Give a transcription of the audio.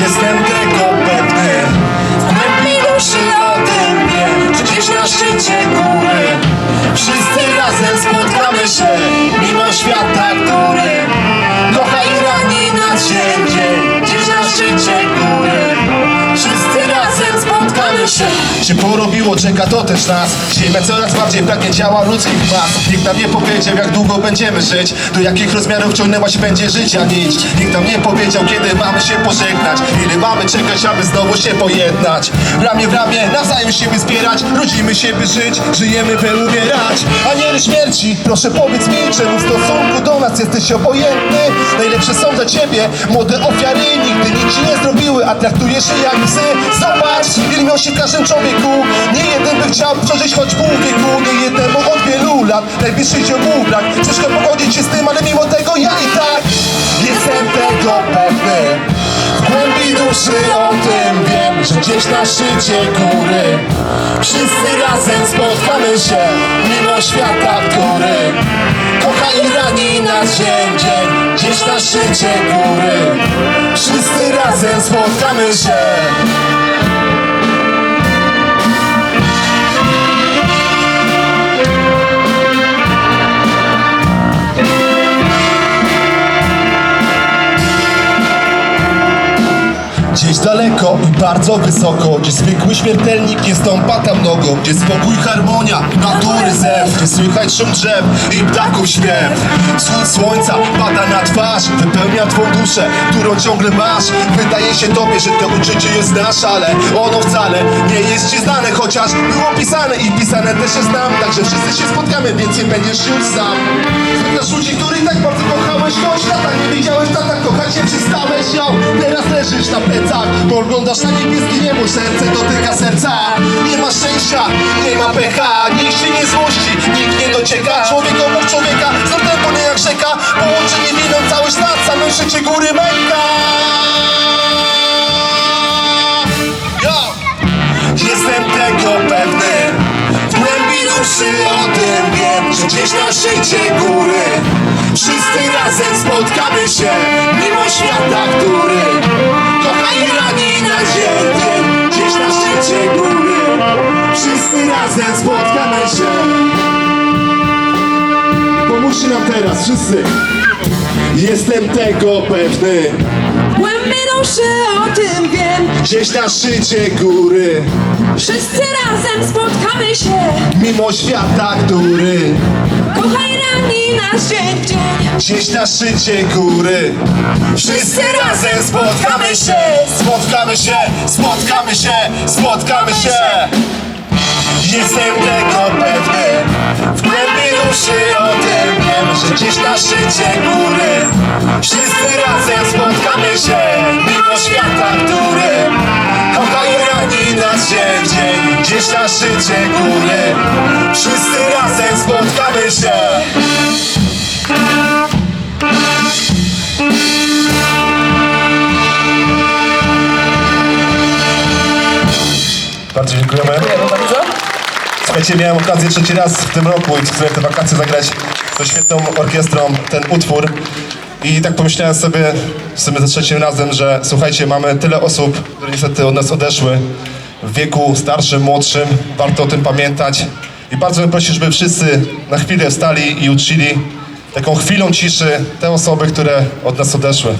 Jestem tego pewny W głębi duszy o tym wiem Że gdzieś na szczycie góry? Wszyscy razem spotkamy się Mimo świata, który się porobiło, czeka to też nas. Ziemia coraz bardziej pragnie ciała ludzkich mas Nikt nam nie powiedział jak długo będziemy żyć. Do jakich rozmiarów ciągnęłaś będzie życia nić. Nikt nam nie powiedział kiedy mamy się pożegnać. Ile mamy czekać aby znowu się pojednać. Ramię w ramię nawzajem siebie wspierać Rodzimy się by żyć, żyjemy by umierać Aniele śmierci, proszę powiedz mi Czemu w stosunku do nas jesteś obojętny? Najlepsze są dla ciebie młode ofiary Nigdy nic ci nie zrobiły, a traktujesz je jak psy. Zobacz, ile miał się każdym człowieku Nie jeden by chciał przeżyć choć pół wieku. Nie jednemu od wielu lat. Najbliższych ziomu brak. Ciężko pogodzić się z tym, ale mimo tego ja i tak Jestem tego pewny. W głębi duszy o tym wiem Że gdzieś na szczycie góry Wszyscy razem spotkamy się Mimo świata, który Kocha i rani nas dzień dzień Gdzieś na szczycie góry. Wszyscy razem spotkamy się Gdzieś daleko i bardzo wysoko Gdzie zwykły śmiertelnik nie stąpa tam nogą Gdzie spokój, harmonia, natury zew Gdzie słychać szum drzew i ptaków śpiew. Wschód słońca pada na twarz Wypełnia twą duszę, którą ciągle masz. Wydaje się tobie, że to uczucie jest nasze Ale ono wcale nie jest ci znane Chociaż było pisane i pisane też się znam. Także wszyscy się spotkamy, więc nie będziesz już sam. Znasz ludzi, których tak bardzo kochałeś Choć lata nie wiedziałeś, tata kochać się przestałeś ją leżysz na plecach, bo oglądasz na niebieski niebo Serce dotyka serca, nie ma szczęścia, nie ma pecha Nikt się nie złości, nikt nie docieka. Człowiek obok człowieka, są tempo nie jak rzeka. Połączenie winą cały świat, samym szczycie góry męka. Yo! Jestem tego pewny. W głębi duszy o tym wiem Że gdzieś na szczycie góry Wszyscy razem spotkamy się Mimo świata, który Pomóżcie nam teraz, wszyscy. Jestem tego pewny. Głębi duszy o tym wiem. Gdzieś na szczycie góry. Wszyscy razem spotkamy się. Mimo świata, który Kochaj rani nas dzień w dzień. Gdzieś na szczycie góry. Wszyscy razem spotkamy się. Spotkamy się, spotkamy się, spotkamy się Jestem tego pewny W głębi duszy o tym wiem Że gdzieś na szczycie góry Wszyscy razem spotkamy się Mimo świata, który Kocha i rani nas w dzień Gdzieś na szczycie góry Wszyscy razem spotkamy się. Bardzo dziękujemy. Słuchajcie, miałem okazję trzeci raz w tym roku i chcę te wakacje zagrać ze świetną orkiestrą ten utwór. I tak pomyślałem sobie w sumie za trzecim razem, że słuchajcie, mamy tyle osób, które niestety od nas odeszły w wieku starszym, młodszym. Warto o tym pamiętać. I bardzo bym prosił, żeby wszyscy na chwilę wstali i uczcili taką chwilą ciszy te osoby, które od nas odeszły.